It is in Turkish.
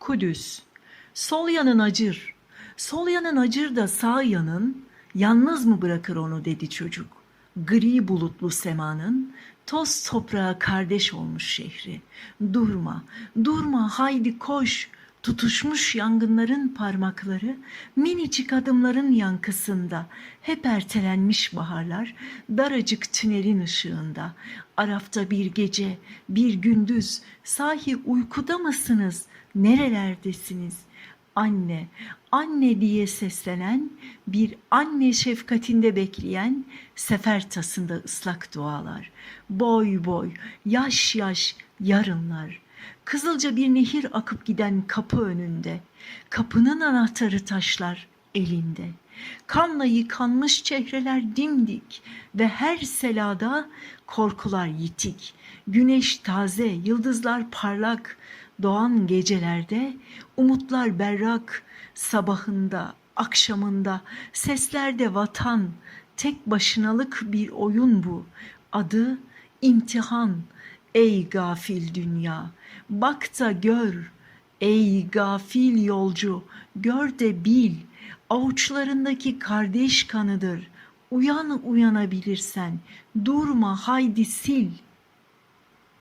Kudüs. Sol yanın acır. Sol yanın acır da sağ yanın yalnız mı bırakır onu dedi çocuk. Gri bulutlu semanın toz toprağa kardeş olmuş şehri. Durma, durma haydi koş. Tutuşmuş yangınların parmakları minicik adımların yankısında hep ertelenmiş baharlar daracık tünelin ışığında. Arafta bir gece bir gündüz sahi uykuda mısınız nerelerdesiniz? Anne anne diye seslenen bir anne şefkatinde bekleyen sefer tasında ıslak dualar. Boy boy yaş yaş yarınlar Kızılca bir nehir akıp giden kapı önünde. Kapının anahtarı taşlar elinde. Kanla yıkanmış çehreler dimdik ve her selada korkular yitik. Güneş taze, yıldızlar parlak. Doğan gecelerde umutlar berrak. Sabahında, akşamında seslerde vatan. Tek başınalık bir oyun bu. Adı imtihan. Ey gafil dünya, bak da gör. Ey gafil yolcu, gör de bil. Avuçlarındaki kardeş kanıdır. Uyan uyanabilirsen, durma haydi sil.''